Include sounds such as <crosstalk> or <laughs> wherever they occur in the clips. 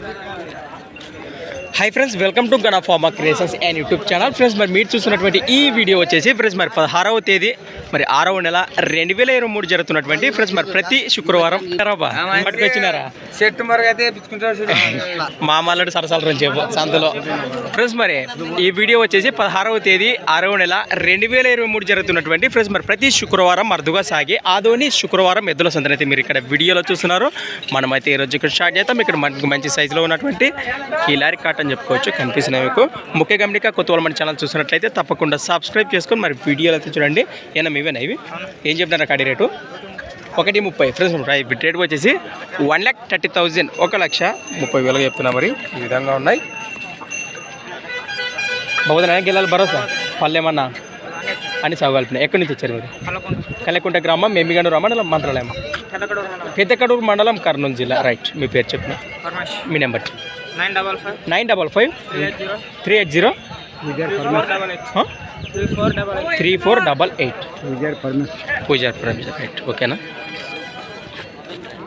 Thank you. Hi friends welcome to Gana pharma creations and YouTube channel friends మరి మీరు చూస్తున్నటువంటి ఈ video వచ్చేసి ఫ్రెండ్స్ మరి పదహారవ తేదీ మరి ఆరవ నెల రెండు వేల ఇరవై మూడు జరుగుతున్నటువంటి ఫ్రెండ్స్ మరి ప్రతి శుక్రవారం పట్టుకొచ్చినారా చెట్టు. మామల్లడు సరసాల నుంచి సంతలో ఫ్రెండ్స్ మరి ఈ వీడియో వచ్చేసి పదహారవ తేదీ ఆరవ నెల రెండు వేల ఇరవై మూడు జరుగుతున్నటువంటి ఫ్రెండ్స్ మరి ప్రతి శుక్రవారం అరుదుగా సాగి ఆదోని శుక్రవారం ఎద్దుల సంతని అయితే మీరు ఇక్కడ వీడియోలో చూస్తున్నారు. మనమైతే ఈరోజు ఇక్కడ స్టార్ట్ చేస్తాం ఇక్కడ మనకి మంచి సైజులో ఉన్నటువంటి కిలారి కాట్ అని చెప్పుకోవచ్చు కనిపిస్తున్నాయి మీకు. ముఖ్య గమనిక కొత్త వాళ్ళు మన ఛానల్ చూసినట్లయితే తప్పకుండా సబ్స్క్రైబ్ చేసుకొని మరి వీడియోలు అయితే చూడండి. ఏనా ఇవేనా ఇవి? ఏం చెప్తున్నారు కాడి రేటు? ఒకటి ముప్పై. ఫ్రెండ్స్ రైట్ రేట్ వచ్చేసి వన్ ల్యాక్ థర్టీ థౌజండ్. ఒక లక్ష ముప్పై వేలుగా చెప్తున్నా మరి. ఈ విధంగా ఉన్నాయి. బాబుదనా గిల్లాలి భరోసా? పల్లెమన్నా అని సాగులిపినాయి ఎక్కడి నుంచి వచ్చారు మీరు? కల్లెకుంట గ్రామం మెమ్మిగండూరు మండలం మంత్రాలయం. పెద్దకడూరు మండలం. కర్నూలు జిల్లా. రైట్ మీ పేరు చెప్పిన మీ number five nine double five. Three eight zero. Three four double eight. Four double eight. ఓకేనా?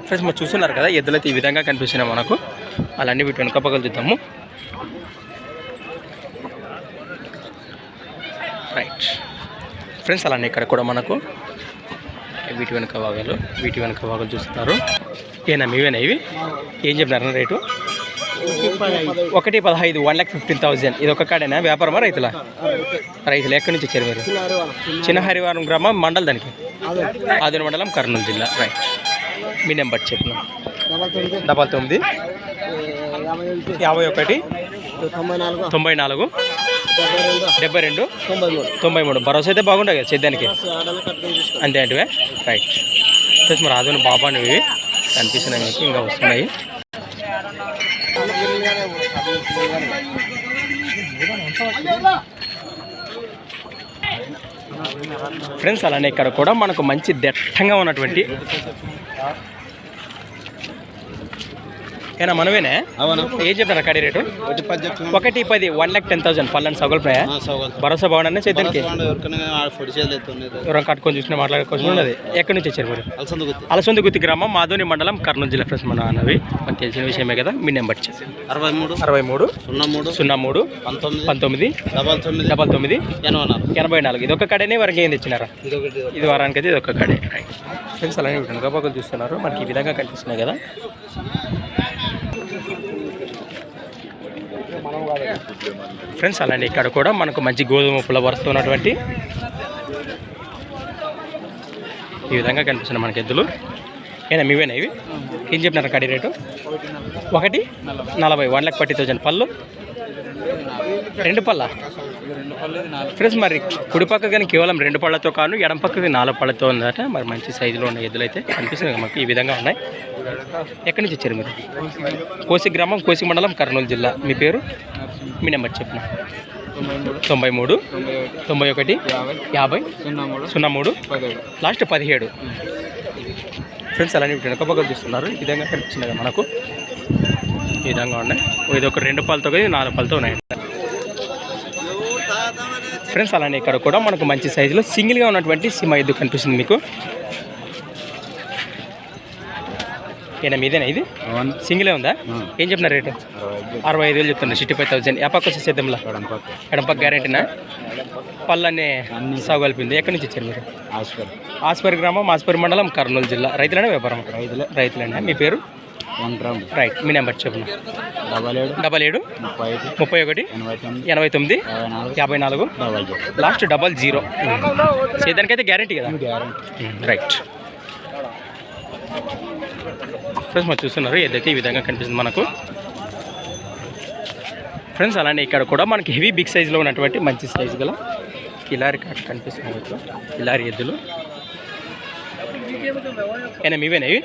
ఫ్రెండ్స్ మరి చూస్తున్నారు కదా ఎద్దులైతే ఈ విధంగా కనిపిస్తున్నాయి మనకు. అలాంటి వీటి వెనుక పగలు చూద్దాము రైట్. ఫ్రెండ్స్ అలానే ఇక్కడ కూడా మనకు వీటి వెనుక భాగాలు వీటి వెనుక భాగాలు చూస్తున్నారు. ఏనా మీవేనా ఇవి? ఏం చెప్పినారు రేటు? ఒకటి పదహైదు. వన్ ల్యాక్ ఫిఫ్టీన్ థౌజండ్ ఇది ఒక కాడేనా? వ్యాపారమా రైతుల? రైతులు ఎక్కడి నుంచి వచ్చారు మీరు? చిన్న హరివారం గ్రామం మండల్ దానికి? ఆదిన మండలం కర్నూలు జిల్లా. రైట్ మీ నెంబర్ చెప్పిన? డబల్ తొమ్మిది. యాభై ఒకటి. తొంభై నాలుగు. డెబ్బై రెండు. తొంభై మూడు. భరోసా అయితే బాగుంటుంది కదా సేద్యానికి? అంతే అంటే రైట్ మరి ఆదోని బాబాని ఇవి కనిపిస్తున్నాయి మీకు. ఇంకా వస్తున్నాయి. ఫ్రెండ్స్ అలానే ఇక్కడ కూడా మనకు మంచి దట్టంగా ఉన్నటువంటి ఏనా మనమేనే? అవునా. ఏం చెప్తారా కడి రేటు? ఒకటి పది వన్ ల్యాక్ టెన్ థౌసండ్ పల్లెని సగల్పోయా భరోసా బాగుండనే సేద్యానికి ఎవరికైనా పొడి చేయలేదు ఎవరైనా కట్టుకొని చూసిన మాట్లాడుకోవచ్చు ఉన్నది ఎక్కడి నుంచి వచ్చారు మీరు? అలసంద గుత్తి. గ్రామం మాధోని మండలం కర్నూలు జిల్లా ఫ్రెండ్స్ మన అన్నవి. మనకు తెలిసిన విషయమే కదా మీ నెంబర్ అరవై మూడు. అరవై మూడు. సున్నా మూడు. సున్నా మూడు. పంతొమ్మిది. పంతొమ్మిది. డబల్ తొమ్మిది. డబల్ తొమ్మిది. ఎనభై నాలుగు. ఎనభై నాలుగు. ఇది ఒక కడనే వరకు ఏం తెచ్చినారా? ఇది వారానికి అయితే ఇది ఒక కడే. ఫ్రెండ్స్ అలానే వెనుక పక్కలు చూస్తున్నారు మనకి ఈ విధంగా కనిపిస్తున్నాయి కదా. ఫ్రెండ్స్ అలానే ఇక్కడ కూడా మనకు మంచి గోధుమ పుల్ల వరుస ఉన్నటువంటి ఈ విధంగా కనిపిస్తున్నాయి మనకి ఎద్దులు. ఏనా మీవేనా ఇవి? ఏం చెప్పినారు కడి రేటు? ఒకటి నలభై వన్ ల్యాక్ ఫార్టీ థౌజండ్ పళ్ళు. రెండు పళ్ళ? ఫ్రెండ్స్ మరి కుడి పక్క కానీ కేవలం రెండు పళ్ళతో కాను ఎడం పక్కకి నాలుగు పళ్ళతో ఉందట. మరి మంచి సైజులో ఉన్న ఎద్దులు అయితే కనిపిస్తున్నాయి. మాకు ఈ విధంగా ఉన్నాయి. ఎక్కడి నుంచి వచ్చారు మీరు? కోసి గ్రామం కోసి మండలం కర్నూలు జిల్లా. మీ పేరు? మీ నెంబర్ చెప్పిన? తొంభై మూడు తొంభై ఒకటి యాభై సున్నా మూడు లాస్ట్ పదిహేడు. ఫ్రెండ్స్ అలానే వెనక పక్కలు చూస్తున్నారు ఈ విధంగా కనిపిస్తున్నాయి కదా మనకు. ఈ విధంగా ఉన్నాయి. ఇది ఒక రెండు పాలతో ఇది నాలుగు పాలతో ఉన్నాయి. ఫ్రెండ్స్ అలానే ఇక్కడ కూడా మనకు మంచి సైజులో సింగిల్గా ఉన్నటువంటి సిమ ఎద్దు కనిపిస్తుంది మీకు. ఏనా మీదేనా ఇది? సింగిలే ఉందా? ఏం చెప్పిన రేటు? అరవై ఐదు వేలు చెప్తున్నా సిక్స్టీ ఫైవ్ థౌసండ్. ఏ పక్క వచ్చేసేద్దాంలా ఎడంపక్క. గ్యారెంటీనా? పళ్ళన్నీ సాగు కలిపింది ఎక్కడి నుంచి వచ్చారు మీరు? హాస్పిటల్ ఆస్పరి గ్రామం ఆస్పరి మండలం కర్నూలు జిల్లా. రైతులనే వ్యాపారం? రైతులే. రైతులేనా? మీ పేరు? వన్ రైట్ మీ నెంబర్ చెప్పు. డబల్ ఏడు. డబల్ ఏడు. ముప్పై ముప్పై ఒకటి. ఎనభై తొమ్మిది. యాభై నాలుగు. లాస్ట్ డబల్ జీరో సేదానికైతే గ్యారెంటీ కదా? గ్యారంటీ రైట్ ఫ్రెండ్స్ మరి చూస్తున్నారు ఏదైతే ఈ విధంగా కనిపిస్తుంది మనకు. ఫ్రెండ్స్ అలానే ఇక్కడ కూడా మనకి హెవీ బిగ్ సైజులో ఉన్నటువంటి మంచి సైజు గల కిలారి కాట్ కనిపిస్తుంది కిలారి ఎద్దులు. ఏనా మీవేనా ఇవి?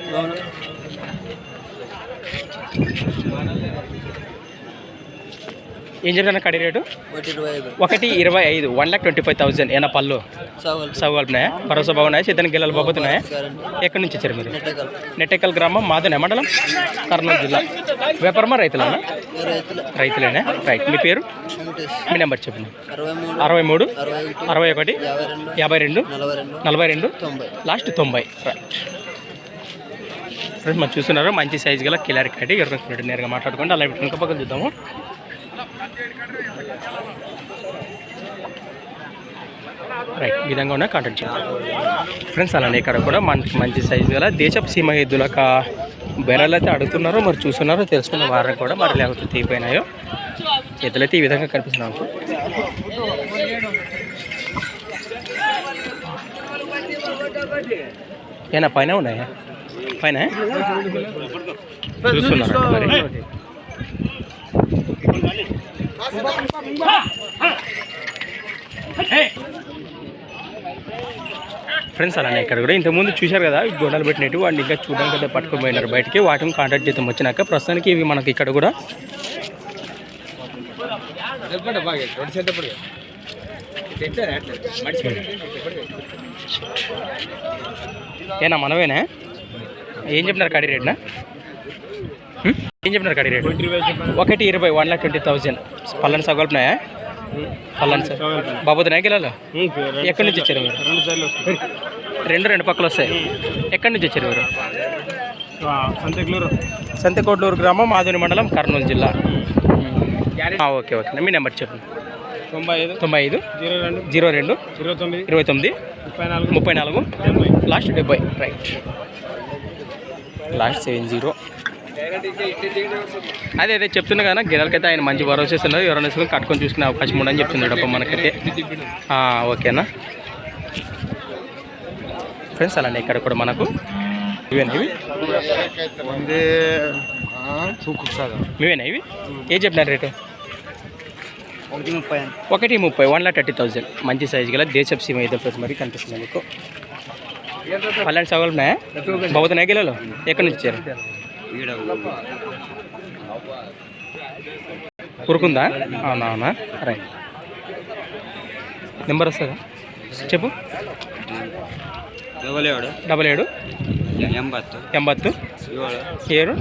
ఏం చెప్పిన కడి రేటు? ఒకటి ఇరవై ఐదు one lakh twenty five thousand ఏనా పళ్ళు? కలిపినాయా భరోసా బాగున్నాయా? చేతనికి గిల్లలు బాగుతున్నాయా? ఎక్కడి నుంచి వచ్చారు మీరు? నెట్టెకల్. గ్రామం మాదనే మండలం? కర్నూలు జిల్లా. వ్యాపారమా రైతులేనా? రైతులు. రైతులేనా? రైట్. మీ పేరు? మీ నెంబర్ చెప్పండి. అరవై మూడు అరవై ఒకటి యాభై రెండు నలభై రెండు లాస్ట్ తొంభై. రైట్ ఫ్రెండ్స్ మనం చూస్తున్నారు మంచి సైజు గల కిలారి కట్టి ఇరవై నేరుగా మాట్లాడుకుంటే అలా వెనక పక్కన చూద్దాము. రైట్ ఈ విధంగా ఉన్న కాంటాక్ట్ చేయాలి ఫ్రెండ్స్ అలానే ఇక్కడ కూడా మనకి మంచి సైజు గల దేశపు సీమ ఎద్దులక బెరలు అయితే అడుగుతున్నారో మరి చూస్తున్నారో తెలుసుకున్న వారిని కూడా మరి లేకపోతే తీపోయినాయో ఎద్దులైతే ఈ విధంగా కనిపిస్తున్నాం ఏనా పైన ఉన్నాయా? పైన? చూస్తున్నారు మరి ఫ్రెండ్స్ అలానే ఇక్కడ కూడా ఇంతకుముందు చూశారు కదా గొడవలు పెట్టినట్టు వాడిని ఇంకా చూడడానికి అయితే పట్టుకొని పోయినారు బయటికి. వాటిని కాంటాక్ట్ చేద్దాం వచ్చినాక ప్రస్తుతానికి ఇవి మనకి ఇక్కడ కూడా. ఏనా మనమేనా? ఏం చెప్పినారు కడి రేట్నా ఏం చెప్పినారు కడి రేట్ ఒకటి ఇరవై వన్ లాక్ ట్వంటీ థౌజండ్. పల్లెని సగల్పినాయా? పల్లెని సార్ బాబు నాయకులలో ఎక్కడి నుంచి వచ్చారు మీరు? రెండు రెండు పక్కలు వస్తాయి. ఎక్కడి నుంచి వచ్చారు మీరు? సంతకులూరు సంతకోట్లూరు గ్రామం మాధుని మండలం కర్నూలు జిల్లా. Okay okay. మీ నెంబర్ చెప్పండి తొంభై ఐదు తొంభై ఐదు జీరో రెండు జీరో రెండు జీరో తొమ్మిది ఇరవై తొమ్మిది ముప్పై నాలుగు ముప్పై నాలుగు లాస్ట్ డెబ్బై. రైట్. Last seven zero. అదే అదే చెప్తున్నా కదా గిరాలకైతే ఆయన మంచి భరోసా ఇస్తున్నారు. ఎవరైనా వేసుకొని కట్టుకొని చూసుకునే అవకాశం ఉండని చెప్తున్నాడు అప్ప మనకైతే. ఆ, ఓకేనా? ఫ్రెండ్స్ అలానే ఇక్కడ కూడా మనకు ఇవేనా ఇవి? ఇవేనా ఇవి? ఏం చెప్పినారు రేటు? ఒకటి ముప్పై ఒకటి ముప్పై వన్ లాక్ థర్టీ థౌజండ్. మంచి సైజు గల దేశప్ సీమ అయితే ప్రతి మరి కనిపిస్తుంది మీకు. పల్లెండి సవాలు ఉన్నాయా బాబుతున్నాయి గిలలో ఎక్కడి నుంచి వచ్చారు ఉరుకుందా అవునా అవునా రైట్ నెంబర్ వస్తుందా చెప్పు ఎవలేవాడు డబల్ ఏడు ಎಂಬತ್ತು ఎంబత్తు ಏಳು ఏడు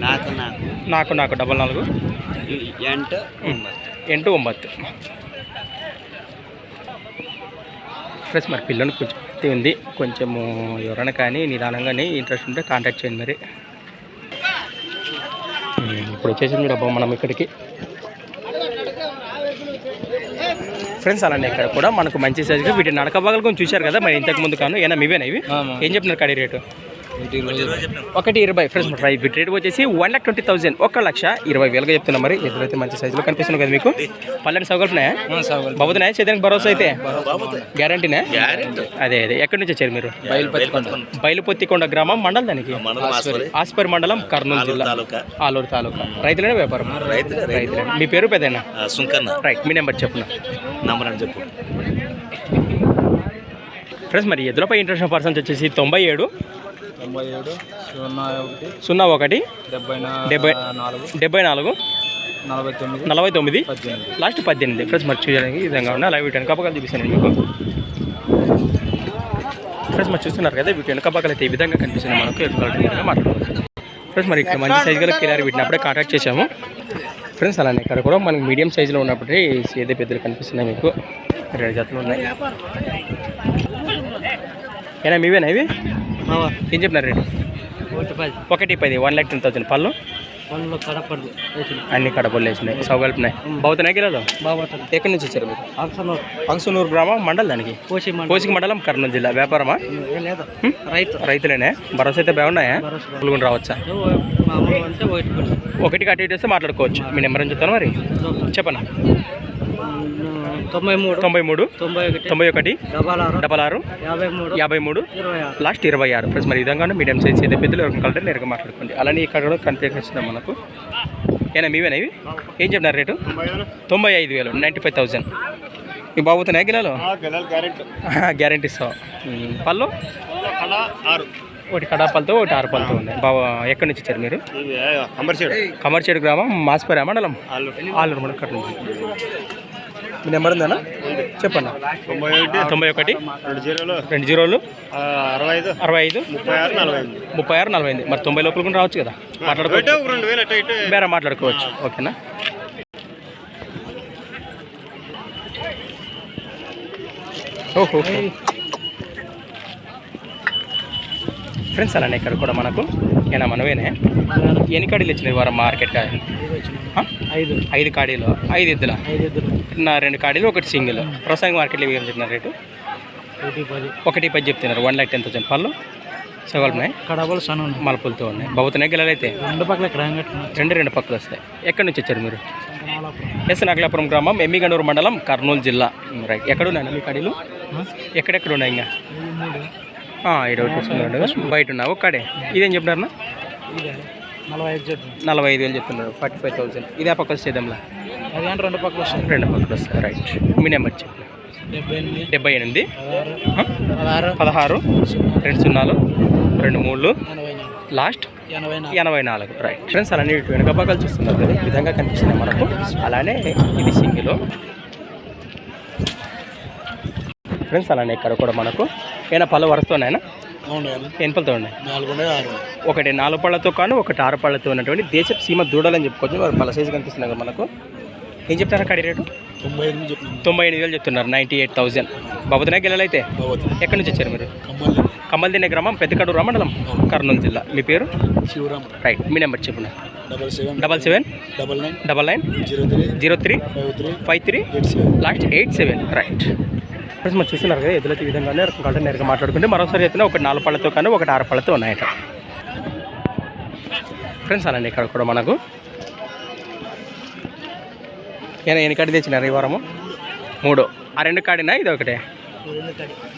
ನಾಲ್ಕು ನಾಲ್ಕು నాకు నాకు డబల్ నాలుగు ಎಂಟು ఎంటు ఒంబత్తు ప్లస్ మరి పిల్లలు పెట్టి ఉంది. కొంచెము ఎవరైనా కానీ నిదానంగానే ఇంట్రెస్ట్ ఉంటే కాంటాక్ట్ చేయండి మరి. ఇప్పుడు వచ్చేసింది డబ్బా మనం ఇక్కడికి. ఫ్రెండ్స్ అలానే ఇక్కడ కూడా మనకు మంచి సైజుగా వీటి నడక భాగాలు కొంచెం చూశారు కదా మరి ఇంతకు ముందు కాను. ఏనా ఇవేనా ఇవి? ఏం చెప్తున్నారు కడి రేటు? ఒకటి ఇరవై. ఫ్రెండ్స్ వీటి రేట్ వచ్చేసి వన్ లాక్ ట్వంటీ థౌసండ్ ఒక లక్ష ఇరవై వేలుగా చెప్తున్నా మరి. ఎదురైతే మంచి సైజులో కనిపిస్తున్నాయి కదా మీకు. పల్లెని సౌకల్పునాయా బాబుతున్నాయా చేద్దానికి భరోసా అయితే? గ్యారంటీనా? అదే అదే. ఎక్కడి నుంచి వచ్చారు మీరు? బయలుపొత్తికొండ గ్రామం మండలం దానికి? ఆస్పరి మండలం కర్నూలు జిల్లా. ఆలూరు తాలూకా. రైతులనే వ్యాపారం? రైతులే మీ పేరు సుంకన్న. రైట్ మీ నెంబర్ నంబర్ అని చెప్పు. ఫ్రెండ్స్ మరి ఎదురుపై ఇంటర్నేషనల్ పర్సన్స్ వచ్చేసి తొంభై ఏడు తొంభై ఏడు సున్నా ఒకటి సున్నా ఒకటి డెబ్బై డెబ్బై నాలుగు. డెబ్బై నాలుగు నలభై తొమ్మిది. నలభై తొమ్మిది లాస్ట్ పద్దెనిమిది. ఫ్రెండ్స్ మరి చూడడానికి ఈ విధంగా ఉన్నాయి. అలాగే వీటి వెనక పక్కన చూపిస్తాను మీకు. ఫ్రెండ్స్ మరి చూస్తున్నారు కదా వీటి వెనక పక్కన అయితే ఈ విధంగా కనిపిస్తుంది మనకు. ఎదురు మాట్లాడుకోవచ్చు ఫ్రెండ్స్ మరి ఇక్కడ మంచి సైజు గల కిలారి వీటిని అప్పుడే కాంటాక్ట్ చేసాము ఫ్రెండ్స్ అలానే ఇక్కడ కూడా మనకి మీడియం సైజులో ఉన్నప్పుడు ఏదే పెద్దలు కనిపిస్తున్నాయి మీకు. రెండు జతలు ఉన్నాయి. ఏనా మీవేనా ఇవి? ఏం చెప్పినారు రేటు? ఒకటి పది. వన్ ల్యాక్ టెన్ థౌసండ్ పళ్ళు? అన్ని కడపలు వేసినాయి సౌగలుపున్నాయి బాగుతున్నాయి బాగుంటుంది ఎక్కడి నుంచి వచ్చారు మీరు? పంక్సనూరు గ్రామం మండల్ దానికి? కోసి కోసిక మండలం కర్నూలు జిల్లా. వ్యాపారమా? రైతు. రైతులేనే. భరోసా అయితే బాగున్నాయా. పులుగుని రావచ్చా? మామూలు అంటే ఇటు వస్తే మాట్లాడుకోవచ్చు. మీ నెంబర్ అని చెప్తాను మరి. చెప్పనా? తొంభై మూడు తొంభై మూడు తొంభై ఒకటి తొంభై ఒకటి డబల్ ఆరు డబల్ ఆరు యాభై మూడు యాభై లాస్ట్ ఇరవై ఆరు. ఫ్రెండ్స్ మరి విధంగా మీడియం సైజ్ అయితే పెద్దలు ఎవరికి కలితే నేరుగా మాట్లాడుకోండి. అలానే ఇక్కడ కూడా కనిపించింది మనకు. ఏనా మీవేనా ఇవి? ఏం చెప్పినారు రేటు? తొంభై ఐదు వేలు నైంటీ ఫైవ్ థౌసండ్ మీ బాబుతున్నాయి గిలాలు? గ్యారంటీ. ఇస్తావు? పళ్ళు? ఆరు. ఒకటి కడాపలతో ఒకటి ఆరు పళ్ళతో ఉన్నాయి. బాబా ఎక్కడి నుంచి వచ్చారు మీరు? కంపల్సరీ కమర్చేడు గ్రామం మాస్పేరా మండలం? ఆలూరు. మండలం కట్ట నుంచి. మీ నెంబర్ ఉందా చెప్పండి తొంభై ఒకటి. తొంభై ఒకటి. రెండు జీరోలు. రెండు జీరోలు. అరవై ఐదు అరవై ఐదు ముప్పై ఆరు నలభై ఎనిమిది. ముప్పై ఆరు నలభై ఎనిమిది. మరి తొంభై లోపల కూడా రావచ్చు కదా? మాట్లాడుకోవచ్చు ఒక రెండు వేలు అట్ట ఇటు. బేరా మాట్లాడుకోవచ్చు. ఓకేనా? ఓహో ఫ్రెండ్స్ అలానే ఇక్కడ కూడా మనకు. ఏనా మనమేనే? ఎన్ని కాడీలు ఇచ్చినాయి వారం మార్కెట్? ఐదు ఐదు. కాడీలు. ఐదు ఎద్దుల? ఐదు ఇద్దరు నా రెండు కాడీలు ఒకటి సింగిల్. ప్రస్తుతానికి మార్కెట్లో ఏం చెప్తున్నారు రేటు? ఒకటి పది. చెప్తున్నారు. One lakh ten thousand. పళ్ళు? సగలున్నాయి కడపలు సన్న ఉన్నాయి. మలుపులతో ఉన్నాయి. బహుతున్నాయి గిల్లలైతే రెండు పక్కల రెండు రెండు పక్కలు వస్తాయి. ఎక్కడి నుంచి వచ్చారు మీరు? ఎస్ నగలాపురం గ్రామం ఎమ్మిగనూరు మండలం కర్నూలు జిల్లా. రైట్. ఎక్కడ ఉన్నాయి మీ కడీలు? ఎక్కడెక్కడ ఉన్నాయి ఇంకా? ఒకటి బయట ఉన్నావు ఒక్కడే ఇదేం చెప్పినారన్నా నలభై ఐదు నలభై ఐదు వేలు చెప్తున్నారు. Forty five thousand. ఇదే పక్క వచ్చేదంలా అది రెండు పక్కలు వస్తాయి రెండు పక్కలు రైట్ మీ నెంబర్ చెప్పు. డెబ్బై ఎనిమిది. పదహారు. రెండు సున్నాలు. రెండు మూడు లాస్ట్. ఎనభై నాలుగు. రైట్ ఫ్రెండ్స్ అలానే ఇటు వెనుక పక్కలు చూస్తున్నారు కదా ఈ విధంగా కనిపిస్తుంది మనకు. అలానే ఇది సింగిల్. ఫ్రెండ్స్ అలానే ఇక్కడ కూడా మనకు. ఏమైనా పళ్ళు వరుస్తున్నాయన ఎన్ని పళ్ళతో ఉన్నాయి? ఒకటి నాలుగు పళ్ళతో కాను ఒకటి ఆరు పళ్ళతో ఉన్నటువంటి దేశపు సీమ దూడలని చెప్పుకోవచ్చు. వారు పళ్ళ సైజు కనిపిస్తున్నాయి కదా మనకు. ఏం చెప్తారా కడి రేటు? తొంభై ఎనిమిది తొంభై ఎనిమిది వేలు చెప్తున్నారు నైంటీ ఎయిట్ థౌసండ్. బాబుతున్నా గిల్లలైతే ఎక్కడి నుంచి వచ్చారు మీరు? కమ్మల్లి కమ్మల్దినే గ్రామం పెద్దకడూరు మండలం కర్నూలు జిల్లా. మీ పేరు? శివరామ్. రైట్ మీ నెంబర్ చెప్పండి. Double seven. Double seven. Double nine. Double nine. Zero three. Zero three. Five three. Five three. Eight seven. Last eight seven. Right. Friends మనం చూస్తున్నారు కదా ఎదులైతే ఈ విధంగానే కంటే నేరుగా మాట్లాడుకుంటే మరోసారి అయితే ఒకటి నాలుగు పళ్ళతో కానీ ఒకటి ఆరు పళ్ళతో ఉన్నాయట. ఫ్రెండ్స్ అలాంటి ఇక్కడ కూడా మనకు ఎన్ని కాడి తెచ్చినారు ఈ వారము? మూడు. ఆ రెండు కాడినా? ఇది ఒకటే.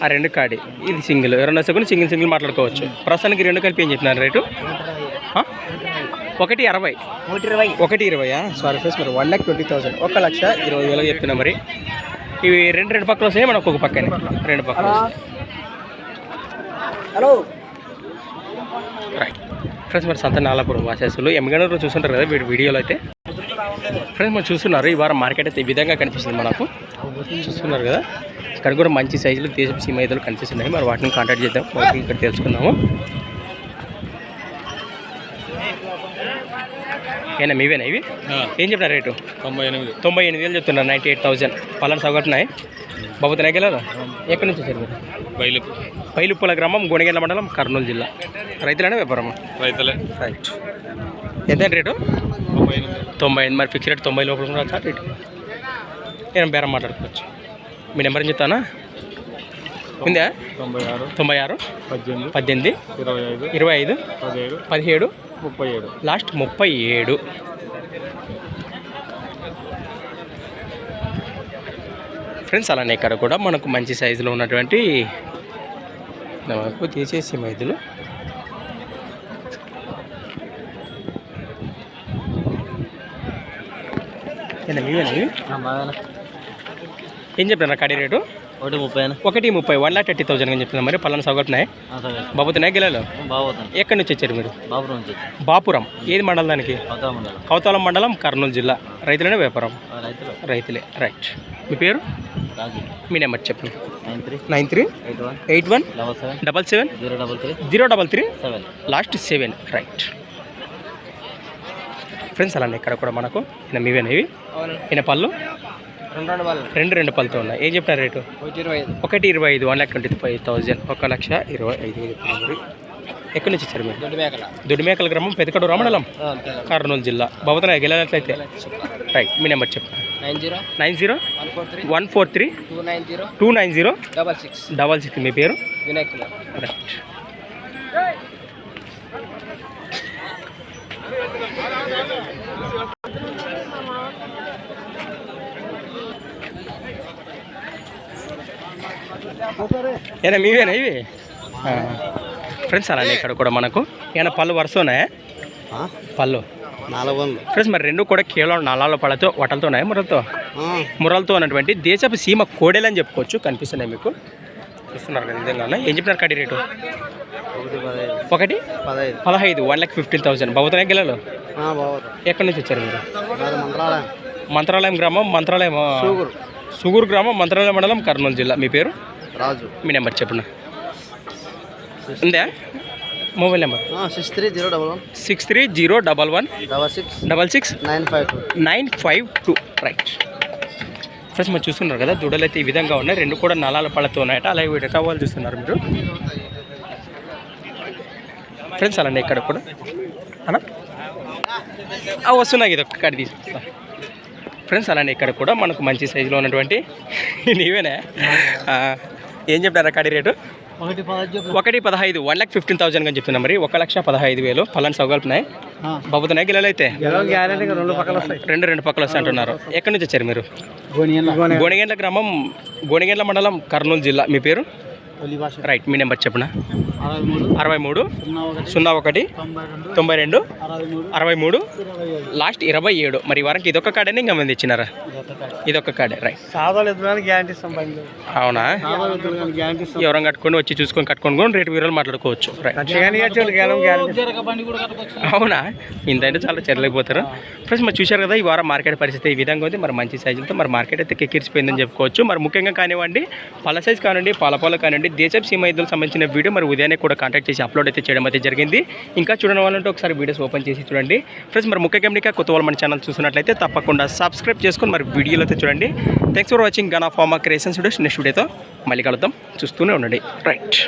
ఆ రెండు కాడి. ఇది సింగిల్. రెండు సెకండ్ సింగిల్ సింగిల్ మాట్లాడుకోవచ్చు. ప్రస్తుతానికి రెండు కలిపి ఏం చెప్పినారు రేటు? ఒకటి అరవై. ఒకటి ఇరవై ఇరవయా సారీ ఫ్రెండ్స్ మరి వన్ ల్యాక్ ట్వంటీ థౌసండ్ ఒక లక్ష ఇరవై వేలకు చెప్తున్నా మరి. ఇవి రెండు రెండు పక్కలు వస్తాయి? మనకు ఒక పక్కనే. రెండు పక్కలు హలో రైట్ ఫ్రెండ్స్ మరి సంత నాలాపురం వాసేసులు. ఎమ్మిగనూరు చూస్తుంటారు కదా వీడి వీడియోలో అయితే? ఫ్రెండ్స్ మనం చూస్తున్నారు ఈ వారం మార్కెట్ అయితే ఈ విధంగా కనిపిస్తుంది మనకు. చూస్తున్నారు కదా? ఇక్కడ కూడా మంచి సైజులు దేశపు సీమ కనిపిస్తున్నాయి. మరి వాటిని కాంటాక్ట్ చేద్దాం. వాటిని ఇక్కడ తెలుసుకుందాము. ఏనా మీవేనా ఇవి? ఏం చెప్తారు రేటు? తొంభై ఎనిమిది. తొంభై ఎనిమిది వేలు చెప్తున్నారు. Ninety eight thousand. పలానా సగటున్నాయి. బాబుతున్నాయి గెలరు ఎక్కడి నుంచి వచ్చారు మీరు? బయలు పైలుప్పుల గ్రామం గొణిగెల మండలం కర్నూలు జిల్లా. రైతులనే వ్యాపారం రైతులే. రైట్ ఎంత రేటు? తొంభై ఎనిమిది. తొంభై ఎనిమిది మరి ఫిక్స్ రేట్ తొంభై లోపల కూడా సార్ రేటు నేను బేరం మాట్లాడుకోవచ్చు. మీ నెంబర్ ఏం చెప్తానా ఉందా? తొంభై ఆరు తొంభై ఆరు పద్దెనిమిది పద్దెనిమిది ఇరవై ఐదు ఇరవై ఐదు పదిహేడు పదిహేడు ముప్పై ఏడు. లాస్ట్ ముప్పై ఏడు. ఫ్రెండ్స్ అలానే ఇక్కడ కూడా మనకు మంచి సైజులో ఉన్నటువంటి మనకు తీసేసి మైదులు. మీవేనా? ఏం చెప్తున్నారు కడి రేటు? ఒకటి ముప్పై ఒకటి ముప్పై వన్ లాక్ థర్టీ థౌసండ్ అని చెప్తున్నారు మరి పలానా సగటున్నాయి బాబుతున్నాయి గిలాలు? ఎక్కడి నుంచి వచ్చారు మీరు? నుంచి బాపురం. ఏది మండలం దానికి? కౌతాలం మండలం. కర్నూలు జిల్లా. రైతులనే వ్యాపారం? రైతులు. రైతులే రైట్. మీ పేరు? మీ నెంబర్ చెప్పండి. Nine three. Nine three? Eight one. Eight one? Double seven. Double seven? Zero double three. Zero double three? Seven. Last seven right. Friends అలానే ఇక్కడ కూడా మనకు ఈయన మీవేనా ఇవి ఈయన పళ్ళు? రెండు రెండు వాళ్ళు రెండు రెండు పళ్ళతో ఉన్నాయి. ఏం చెప్పినారు రేటు? ఒకటి ఇరవై ఐదు. One lakh twenty five thousand ఒక లక్ష ఇరవై ఐదు వేలు ఎక్కడి నుంచి వచ్చారు మీరు? దుడిమేకల గ్రామం పెదకడు రామండలం కర్నూలు జిల్లా. బాబుతున్నాయి గెలినట్లయితే రైట్ మీ నెంబర్ చెప్పండి. Nine zero. Nine zero? One four three. One four three? Two nine zero. Two nine zero? Double six. Double six మీ పేరు? వినాయక్ కుమార్. రైట్. ఏనా మీవేనా ఇవి? ఫ్రెండ్స్ అలానే ఇక్కడ కూడా మనకు. ఏమైనా పళ్ళు వరుస ఉన్నాయా పళ్ళు. నాలుగు వందలు. ఫ్రెండ్స్ మరి రెండు కూడా కేవలం నలాల పళ్ళతో వటలతో ఉన్నాయా మురలతో మురలతో ఉన్నటువంటి దేశపు సీమ కోడేలు అని చెప్పుకోవచ్చు కనిపిస్తున్నాయి మీకు. చూస్తున్నారు కదా నిజంగా ఏం చెప్పినారు కడి రేటు? ఒకటి పదహైదు. One lakh fifteen thousand. బాబుతున్నాయి గిల్లలు ఎక్కడి నుంచి వచ్చారు మీరు? మంత్రాలయం. మంత్రాలయం గ్రామం మంత్రాలయం సుగూరు గ్రామం మంత్రాలయం మండలం కర్నూలు జిల్లా. మీ పేరు? రాజు. మీ నెంబర్ చెప్పండి. ఉందా? Mobile number. Six three zero double one. Six three zero double one. Double six. Double six. Nine five two. Nine five two. Right. Friends మీరు చూస్తున్నారు కదా దూడలు అయితే ఈ విధంగా ఉన్నాయి. రెండు కూడా నలాల పళ్ళతో ఉన్నాయట. అలాగే వీటి కావాలి చూస్తున్నారు మీరు. ఫ్రెండ్స్ అలానే ఇక్కడ కూడా. అన్నా ఆ, వస్తున్నా ఇది ఒక్క కాడి తీసుకొస్తా. ఫ్రెండ్స్ అలానే ఇక్కడ కూడా మనకు మంచి సైజులో ఉన్నటువంటి <laughs> నీవేనా ఏం చెప్తారా కాడి రేటు? ఒకటి పదహైదు ఒకటి పదహైదు వన్ ల్యాక్ ఫిఫ్టీన్ థౌసండ్ అని చెప్తున్నా మరి. ఒక లక్ష పదహైదు వేలు. పలానా సౌకల్పున్నాయి బాబుతున్నాయి గిల్లలు అయితే? గ్యారెంటీగా రెండు పక్కల వస్తాయి. రెండు రెండు పక్కలు వస్తాయి అంటున్నారు. ఎక్కడి నుంచి వచ్చారు మీరు? గోనెగండ్ల. గ్రామం గోనెగండ్ల మండలం కర్నూలు జిల్లా. మీ పేరు? రైట్ మీ నెంబర్ చెప్పనా? అరవై మూడు సున్నా ఒకటి తొంభై రెండు అరవై మూడు లాస్ట్ ఇరవై ఏడు. మరి ఈ వారానికి ఇదొక కార్డేనే ఇంకా మంది ఇచ్చినారా ఇదొక కార్డే. రైట్. అవునా? ఎవరైనా కట్టుకొని వచ్చి చూసుకొని కట్టుకొని కూడా రేటు వీరాలు మాట్లాడుకోవచ్చు రైట్. బండి కూడా కట్టుకోవచ్చు అవునా? ఇంత అంటే చాలా చెరలేకపోతారు ఫ్రెండ్స్ మరి చూశారు కదా ఈ వారం మార్కెట్ పరిస్థితి ఈ విధంగా ఉంది. మరి మంచి సైజులతో మరి మార్కెట్ అయితే కెక్కిరిసిపోయిందని చెప్పుకోవచ్చు. మరి ముఖ్యంగా కానివ్వండి పళ్ళ సైజ్ కానివ్వండి పాలపాల కానివ్వండి దేశపు సీమ ఇద్దరు సంబంధించిన వీడియో. మరి ఉదయాన్నే కూడా కాంటాక్ట్ చేసి అప్లోడ్ అయితే చేయడం అయితే జరిగింది. ఇంకా చూడని వాళ్ళంటే ఒకసారి వీడియోస్ ఓపెన్ చేసి చూడండి. ఫ్రెండ్స్ మరి ముఖ్య గమనిక కొత్త వాళ్ళు మన ఛానల్ చూసినట్లయితే తప్పకుండా సబ్స్క్రైబ్ చేసుకొని మరి వీడియోలో అయితే చూడండి. థ్యాంక్స్ ఫర్ వాచింగ్ గన్ ఆఫ్ ఫార్మా క్రియేషన్స్ వీడియోస్ నెక్స్ట్ వీడియోతో మళ్ళీ కలుద్దాం. చూస్తూనే ఉండండి. రైట్